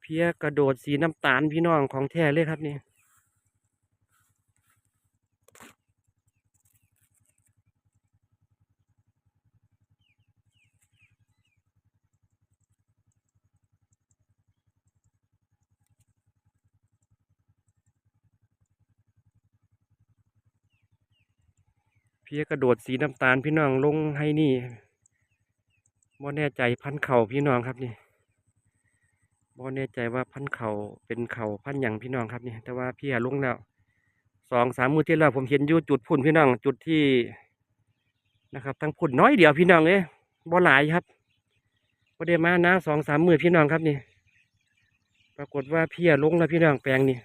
เพียกระโดดสีน้ำตาลพี่น้องของแท้เลยครับนี่เพียกระโดดสีน้ำตาลพี่น้องลงให้นี่บ่แน่ใจพันเข่าพี่น้องครับนี่ บ่แน่ใจว่าพันเข่าเป็นเข่าพันอย่างพี่น้องครับนี่แต่ว่าพี่หาลงแล้วสองสามมือที่แล้วผมเห็นอยู่จุดพุ่นพี่น้องจุดที่นะครับทั้งพุ่นน้อยเดียวพี่น้องเอ้ยบ่หลายครับบ่ได้มานะสองสามมือพี่น้องครับนี่ ปรากฏว่าพี่ลุงแล้วพี่น้องแปลงนี่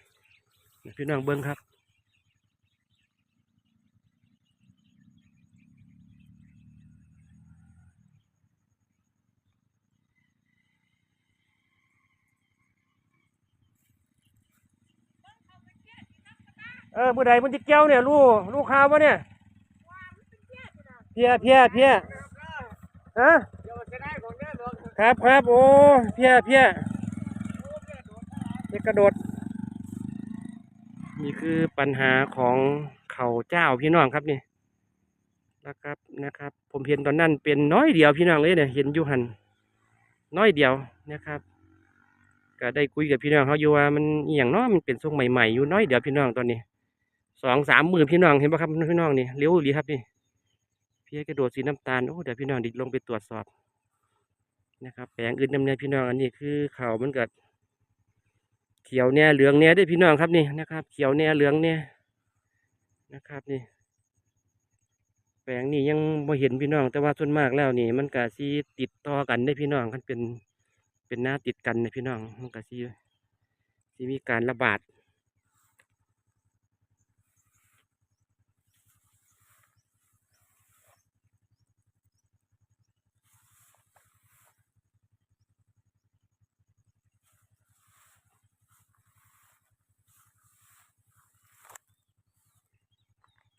พี่น้องเบิ้งครับ เออผู้ใดมันจะเกี้ยวเนี่ยลูกลูกค้าวะเนี่ยเพียเพียเพียฮะครับครับโอ้เพียเพียเพียกระโดด นี่คือปัญหาของเขาเจ้าพี่น้องครับนี่นะครับนะครับ ผมเห็นตอนนั้นเป็นน้อยเดียวพี่น้องเลยเนี่ยเห็นอยู่หันน้อยเดียวนะครับ ก็ได้คุยกับพี่น้องเขาอยู่ว่ามันอย่างน้อยมันเป็นทรงใหม่ๆอยู่น้อยเดียวพี่น้องตอนนี้ สองสามหมื่นพี่น้องเห็นปะครับพี่น้องนี่เลี้ยวดีครับนี่เพี่กระโดดสีน้ำตาลโอ้เดี๋ยวพี่น้องดิลงไปตรวจสอบนะครับแปลงอื่นนำเนี่ยพี่น้องอันนี้คือเขามันเกิดเขียวเนี่ยเหลืองเนี่ยด้พี่น้องครับนี่นะครับ เขียวเนี่ยเหลืองเนี่ยนะครับนี่ แปลงนี่ยังไม่เห็นพี่น้อง แต่ว่าส่วนมากแล้วนี่ มันก็สีติดต่อกันได้พี่น้องมันเป็นเป็นหน้าติดกันนะพี่น้องมันก็สีสีมีการระบาด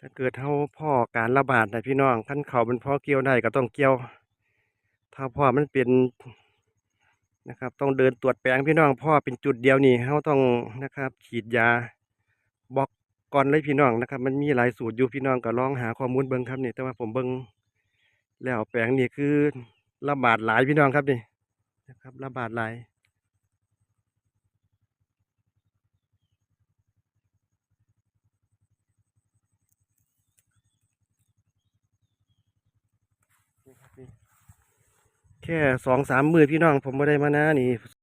ถ้าเกิดเท่าพ่อการระบาดนะพี่น้องขั้นเขาเป็นพ่อเกี่ยวได้ก็ต้องเกี่ยว ถ้าพ่อมันเป็นนะครับ ต้องเดินตรวจแปลงพี่น้องพ่อเป็นจุดเดียวนี่เขาต้องนะครับ ฉีดยาบล็อกก่อนเลยพี่น้องนะครับ มันมีหลายสูตรอยู่พี่น้องก็ลองหาข้อมูลเบิ้งครับนี่แต่ว่าผมเบิ้งแล้วแปลงนี่คือระบาดหลายพี่น้องครับนี่นะครับ ระบาดหลาย นี่ครับนี่ แค่สองสามมือพี่น้องผมไม่ได้มานะนี่